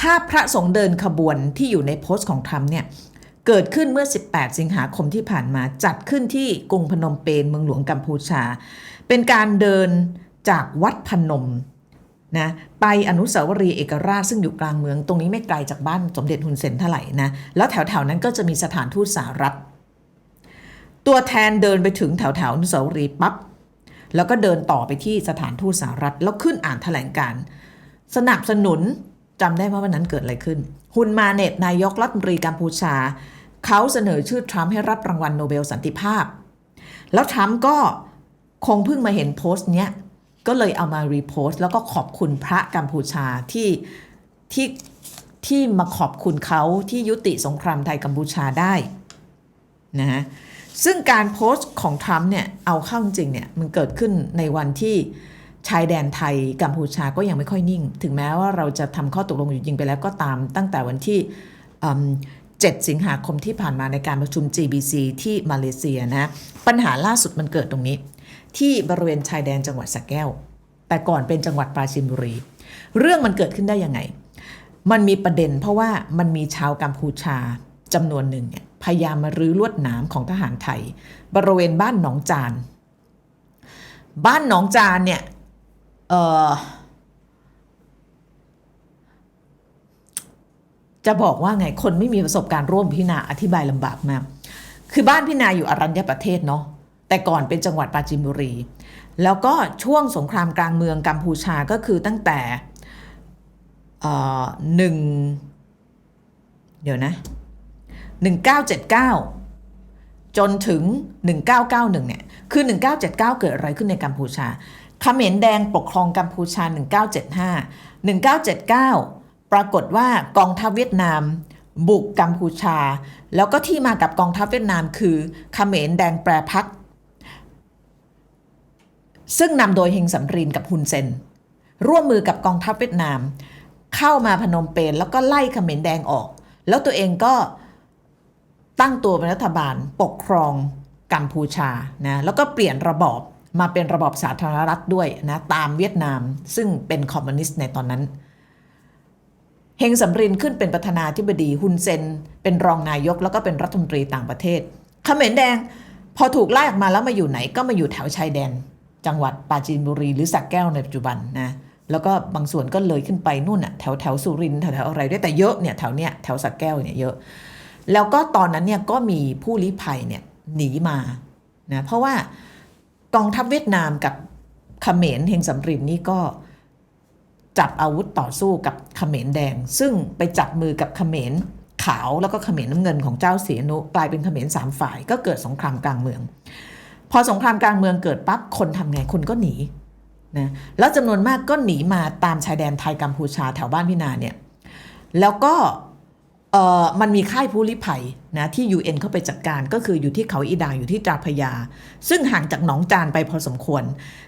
ภาพพระสงฆ์เดินขบวนที่อยู่ในโพสต์ของทรัมป์เนี่ยเกิดขึ้นเมื่อ 18 สิงหาคมที่ผ่านมาจัดขึ้นที่กรุงพนมเปญเมืองหลวงกัมพูชา เป็นการเดินจากวัดพนมนะไปอนุสาวรีย์เอกราชซึ่งอยู่กลางเมือง ตรงนี้ไม่ไกลจากบ้านสมเด็จฮุนเซนเท่าไหร่นะแล้วแถวๆนั้นก็จะมีสถานทูตสหรัฐ ตัวแทนเดินไปถึงแถวๆอนุสาวรีย์ปั๊บแล้วก็เดินต่อไปที่สถานทูตสหรัฐ แล้วขึ้นอ่านแถลงการ์สนับสนุน จำได้ว่าวันนั้นเกิดอะไรขึ้น ฮุนมาเนตนายกรัฐมนตรีกัมพูชา เขาเสนอชื่อทรัมป์ให้รับรางวัลโนเบลสันติภาพ แล้วทรัมป์ก็คงเพิ่งมาเห็นโพสต์เนี้ย ก็เลยเอามารีโพสต์แล้วก็ขอบคุณพระกัมพูชาที่ที่ที่มาขอบคุณเขาที่ยุติสงครามไทยกัมพูชาได้นะฮะซึ่งการโพสต์ของทรัมป์เนี่ยเอาเข้าจริงเนี่ยมันเกิดขึ้นในวันที่ ชายแดนไทยกัมพูชาก็ยังไม่ค่อยนิ่ง ถึงแม้ว่าเราจะทำข้อตกลงอยู่จริงไปแล้วก็ตามตั้งแต่วันที่7 สิงหาคมที่ผ่านมาในการประชุม GBC ที่มาเลเซียนะ ปัญหาล่าสุดมันเกิดตรงนี้ ที่บริเวณชายแดนจังหวัดสระแก้ว แต่ก่อนเป็นจังหวัดปราจีนบุรี เรื่องมันเกิดขึ้นได้ยังไง มันมีประเด็นเพราะว่ามันมีชาวกัมพูชาจำนวนหนึ่งเนี่ยพยายามมารื้อลวดหนามของทหารไทย บริเวณบ้านหนองจาน บ้านหนองจานเนี่ย จะบอกว่าไงคนไม่มีประสบการณ์ร่วมพี่นาอธิบายลำบากมาก คือบ้านพี่นาอยู่อรัญญประเทศเนาะแต่ก่อนเป็นจังหวัดปราจีนบุรี แล้วก็ช่วงสงครามกลางเมืองกัมพูชาก็คือตั้งแต่เอ่อหนึ่งเดี๋ยวนะ 1979 จนถึง 1991 เนี่ย คือ 1979 เกิดอะไรขึ้นในกัมพูชา เขมรแดงปกครองกัมพูชา 1975 1979 ปรากฏว่ากองทัพเวียดนาม บุกกัมพูชา แล้วก็ที่มากับกองทัพเวียดนามคือเขมรแดงแปรพัก ซึ่งนำโดยเฮงสำรินกับฮุนเซน ร่วมมือกับกองทัพเวียดนาม เข้ามาพนมเปญแล้วก็ไล่เขมรแดงออก แล้วตัวเองก็ตั้งตัวเป็นรัฐบาลปกครองกัมพูชานะแล้วก็เปลี่ยนระบอบ มาเป็นระบอบสาธารณรัฐด้วยนะตามเวียดนามซึ่งเป็นคอมมิวนิสต์ในตอนนั้นเฮงสำรินขึ้นเป็นประธานาธิบดีฮุนเซน เป็นรองนายกแล้วก็เป็นรัฐมนตรีต่างประเทศเขมรแดงพอถูกไล่ออกมาแล้วมาอยู่ไหนก็มาอยู่แถวชายแดน จังหวัดปราจีนบุรีหรือสักแก้วในปัจจุบันนะแล้วก็บางส่วนก็เลยขึ้นไปนู่นน่ะแถวแถวสุรินแถวแถวอะไรด้วยแต่เยอะเนี่ยแถวเนี้ยแถวสักแก้วเนี่ยเยอะ แล้วก็ตอนนั้นเนี่ยก็มีผู้ลี้ภัยเนี่ยหนีมานะเพราะว่า กองทัพเวียดนามกับเขมรเฮงสำรินนี่ก็จับอาวุธต่อสู้กับเขมรแดง ซึ่งไปจับมือกับเขมรขาวแล้วก็เขมรน้ำเงินของเจ้าเสียนุกลายเป็นเขมรสามฝ่าย ก็เกิดสงครามกลางเมือง พอสงครามกลางเมืองเกิดปั๊บคนทำไงคนก็หนีนะแล้วจำนวนมากก็หนีมาตามชายแดนไทยกัมพูชาแถวบ้านพี่นาเนี่ยแล้วก็ มันมีค่ายผู้ลี้ภัยนะที่ UN เข้าไปจัดการก็คืออยู่ที่เขาอีดางอยู่ที่ตราพยา ซึ่งห่างจากหนองจานไปพอสมควร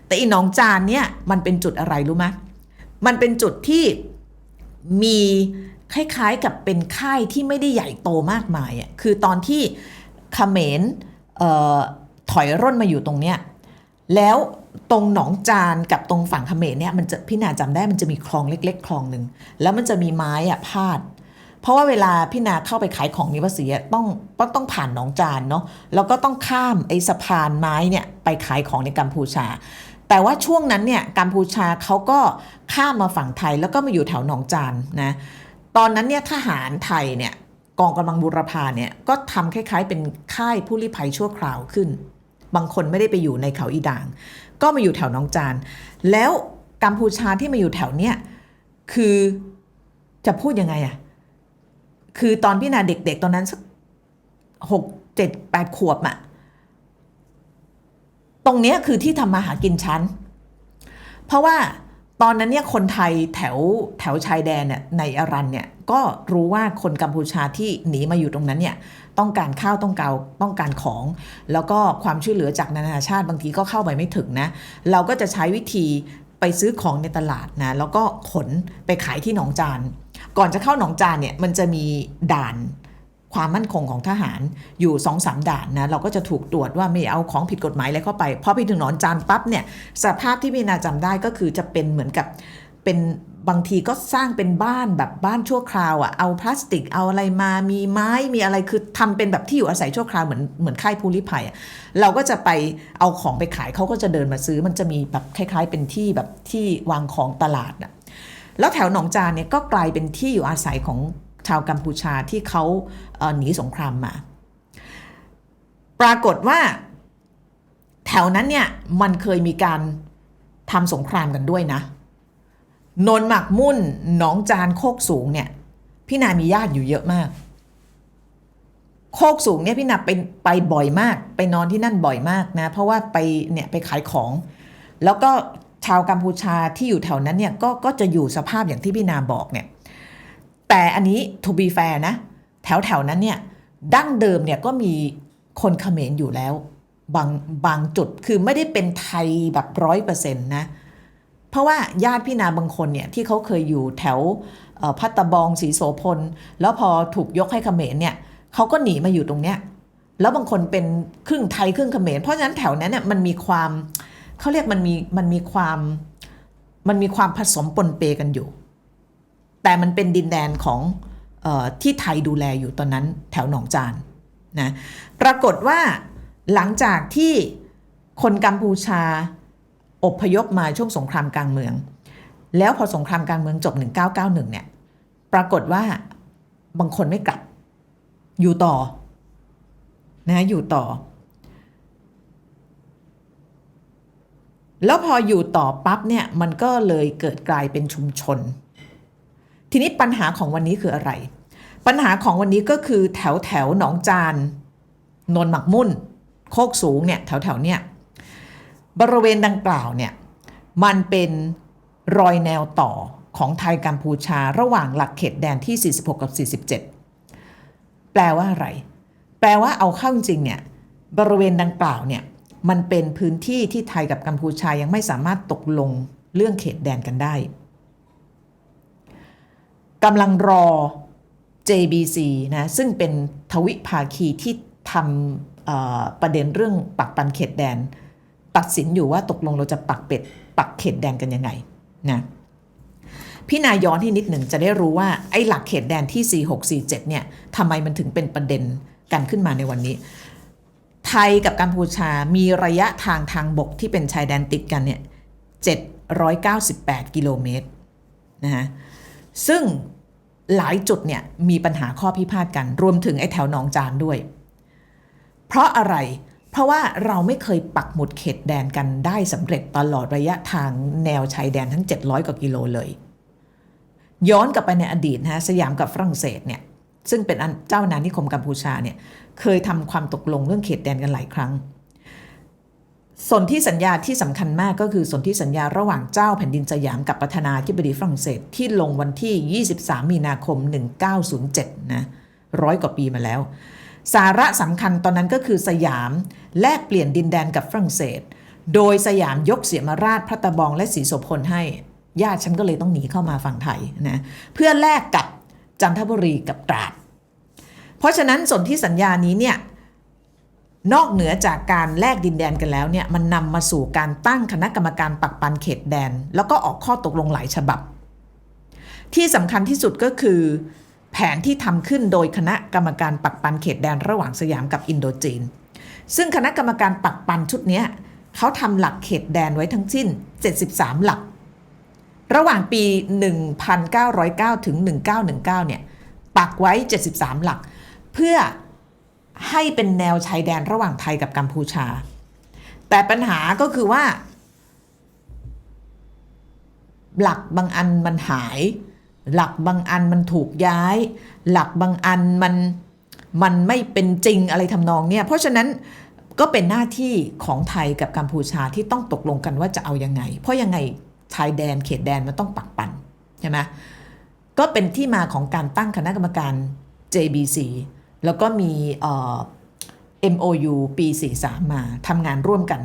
แต่อีหนองจานเนี่ยมันเป็นจุดอะไรรู้ไหมมันเป็นจุดที่มีคล้ายๆกับเป็นค่ายที่ไม่ได้ใหญ่โตมากมายอะคือตอนที่เขมรถอยร่นมาอยู่ตรงเนี้ยแล้วตรงหนองจานกับตรงฝั่งเขมรเนี่ยมันจะพี่นาจำได้มันจะมีคลองเล็ก ๆ คลองหนึ่งแล้วมันจะมีไม้อะพาด เพราะว่าเวลาพี่นาเข้าไปขายของนิวสีอะต้องต้องต้องผ่านหนองจานเนาะแล้วก็ต้องข้ามไอ้สะพานไม้เนี่ยไปขายของในกัมพูชา แต่ว่าช่วงนั้นเนี่ยกัมพูชาเขาก็ข้ามมาฝั่งไทยแล้วก็มาอยู่แถวหนองจานนะตอนนั้นเนี่ยทหารไทยเนี่ยกองกำลังบูรพาเนี่ยก็ทำคล้ายๆ เป็นค่ายผู้ลี้ภัยชั่วคราวขึ้น บางคนไม่ได้ไปอยู่ในเขาอีด่าง ก็มาอยู่แถวหนองจาน แล้วกัมพูชาที่มาอยู่แถวเนี้ยคือจะพูดยังไงอะ คือตอนพี่นาเด็กๆ ตอนนั้นสักหกเจ็ดแปดขวบอะตรงเนี้ยคือที่ทำมาหากินชั้น เพราะว่าตอนนั้นเนี่ยคนไทยแถวแถวชายแดนเนี่ยในอารันเนี่ยก็รู้ว่าคนกัมพูชาที่หนีมาอยู่ตรงนั้นเนี่ยต้องการข้าวต้องการต้องการของ แล้วก็ความช่วยเหลือจากนานาชาติบางทีก็เข้าไปไม่ถึงนะ เราก็จะใช้วิธีไปซื้อของในตลาดนะแล้วก็ขนไปขายที่หนองจาน ก่อนจะเข้าหนองจานเนี่ยมันจะมีด่านความมั่นคงของทหารอยู่สองสามด่านนะเราก็จะถูกตรวจว่าไม่เอาของผิดกฎหมายอะไรเข้าไปพอไปถึงหนองจานปั๊บเนี่ยสภาพที่พี่นาจำได้ก็คือจะเป็นเหมือนกับเป็นบางทีก็สร้างเป็นบ้านแบบบ้านชั่วคราวอะ่ะเอาพลาสติกเอาอะไรมามีไม้มีอะไรคือทำเป็นแบบที่อยู่อาศัยชั่วคราวเหมือนเหมือนค่ายผู้ลี้ภัยอะเราก็จะไปเอาของไปขายเขาก็จะเดินมาซื้อมันจะมีแบบคล้าย ๆ เป็นที่แบบที่วางของตลาดน่ะ แล้วแถวหนองจานเนี่ยก็กลายเป็นที่อยู่อาศัยของชาวกัมพูชาที่เขาเหนีสงครามมา ปรากฏว่า แถวนั้นเนี่ยมันเคยมีการทำสงครามกันด้วยนะนนหมักมุ่นหนองจานโคกสูงเนี่ยพี่นามีญาติอยู่เยอะมาก โคกสูงเนี่ยพี่นาไปไปบ่อยมาก ไปนอนที่นั่นบ่อยมากนะ เพราะว่าไปเนี่ยไปขายของ แล้วก็ ชาวกัมพูชาที่อยู่แถวนั้นเนี่ยก็ก็จะอยู่สภาพอย่างที่พี่นาบอกเนี่ยแต่อันนี้ to be fair นะ แถวแถวนั้นเนี่ยดั้งเดิมเนี่ยก็มีคนเขมรอยู่แล้ว บางบางจุดคือไม่ได้เป็นไทยแบบร้อยเปอร์เซ็นต์นะเพราะว่าญาติพี่นาบางคนเนี่ยที่เขาเคยอยู่แถวพัตตะบองศรีโสพล แล้วพอถูกยกให้เขมรเนี่ยเขาก็หนีมาอยู่ตรงเนี้ยแล้วบางคนเป็นครึ่งไทยครึ่งเขมรเพราะฉะนั้นแถวนั้นเนี่ยมันมีความ เขาเรียกมันมีมันมีความมันมีความผสมปนเปกันอยู่ แต่มันเป็นดินแดนของออที่ไทยดูแลอยู่ตอนนั้นแถวหนองจานนะปรากฏว่าหลังจากที่คนกัมพูชาอพยพมาช่วงสงครามกลางเมือง แล้วพอสงครามกลางเมืองจบ 1991 เนี่ย ปรากฏว่าบางคนไม่กลับ อยู่ต่อนะอยู่ต่อ แล้วพออยู่ต่อปั๊บเนี่ยมันก็เลยเกิดกลายเป็นชุมชน ทีนี้ปัญหาของวันนี้คืออะไร ปัญหาของวันนี้ก็คือแถวแถวหนองจานนนหมักมุ่น โคกสูงเนี่ยแถวแถวเนี่ยบริเวณดังกล่าวเนี่ยมันเป็นรอยแนวต่อของไทยกัมพูชาระหว่างหลักเขตแดนที่ 46 กับ 47 แปลว่าอะไร แปลว่าเอาเข้าจริงเนี่ยบริเวณดังกล่าวเนี่ย มันเป็นพื้นที่ที่ไทยกับกัมพูชายังไม่สามารถตกลงเรื่องเขตแดนกันได้กำลังรอ JBC นะซึ่งเป็นทวิภาคีที่ทำประเด็นเรื่องปักปันเขตแดน ตัดสินอยู่ว่าตกลงเราจะปักเป็ดปักเขตแดนกันยังไงนะพี่นายย้อนที่นิดหนึ่งจะได้รู้ว่าไอ้หลักเขตแดนที่ 4647เนี่ยทำไมมันถึงเป็นประเด็นกันขึ้นมาในวันนี้ ไทยกับกัมพูชามีระยะทางทางบกที่เป็นชายแดนติดกันเนี่ย798 กิโลเมตรนะฮะซึ่งหลายจุดเนี่ยมีปัญหาข้อพิพาทกัน รวมถึงไอ้แถวหนองจานด้วย เพราะอะไร เพราะว่าเราไม่เคยปักหมุดเขตแดนกันได้สำเร็จตลอดระยะทางแนวชายแดนทั้ง 700 กว่ากิโลเลย ย้อนกลับไปในอดีตนะฮะสยามกับฝรั่งเศสเนี่ย ซึ่งเป็นเจ้าอานิคมกัมพูชาเนี่ยเคยทำความตกลงเรื่องเขตแดนกันหลายครั้งสนที่สัญญาที่สำคัญมากก็คือสนที่สัญญาระหว่างเจ้าแผ่นดินสยามกับประธานาธิบดีฝรั่งเศสที่ลงวันที่ 23 มีนาคม 1907 นะร้อยกว่าปีมาแล้ว สาระสำคัญตอนนั้นก็คือสยามแลกเปลี่ยนดินแดนกับฝรั่งเศส โดยสยามยกเสียมาราชพระตะบองและศรีโสพลให้ ญาติฉันก็เลยต้องหนีเข้ามาฝั่งไทยนะเพื่อแลกกับจันทบุรีกับตราด เพราะฉะนั้นสนที่สัญญานี้เนี่ยนอกเหนือจากการแลกดินแดนกันแล้วเนี่ยมันนำมาสู่การตั้งคณะกรรมการปักปันเขตแดน แล้วก็ออกข้อตกลงหลายฉบับ ที่สำคัญที่สุดก็คือ แผนที่ทำขึ้นโดยคณะกรรมการปักปันเขตแดนระหว่างสยามกับอินโดจีน ซึ่งคณะกรรมการปักปันชุดนี้เขาทำหลักเขตแดนไว้ทั้งสิ้น 73 หลัก ระหว่างปี 1909 ถึง 1919 เนี่ยปักไว้ 73 หลัก พื่อให้เป็นแนวชายแดนระหว่างไทยกับกัมพูชา แต่ปัญหาก็คือว่า หลักบางอันมันหาย หลักบางอันมันถูกย้าย หลักบางอันมันมันไม่เป็นจริงอะไรทำนองเนี่ยเพราะฉะนั้นก็เป็นหน้าที่ของไทยกับกัมพูชาที่ต้องตกลงกันว่าจะเอายังไง เพราะยังไงชายแดนเขตแดนมันต้องปักปันใช่ไหมก็เป็นที่มาของการตั้งคณะกรรมการ JBC แล้วก็มี MOU ปี 43 มาทำงานร่วมกัน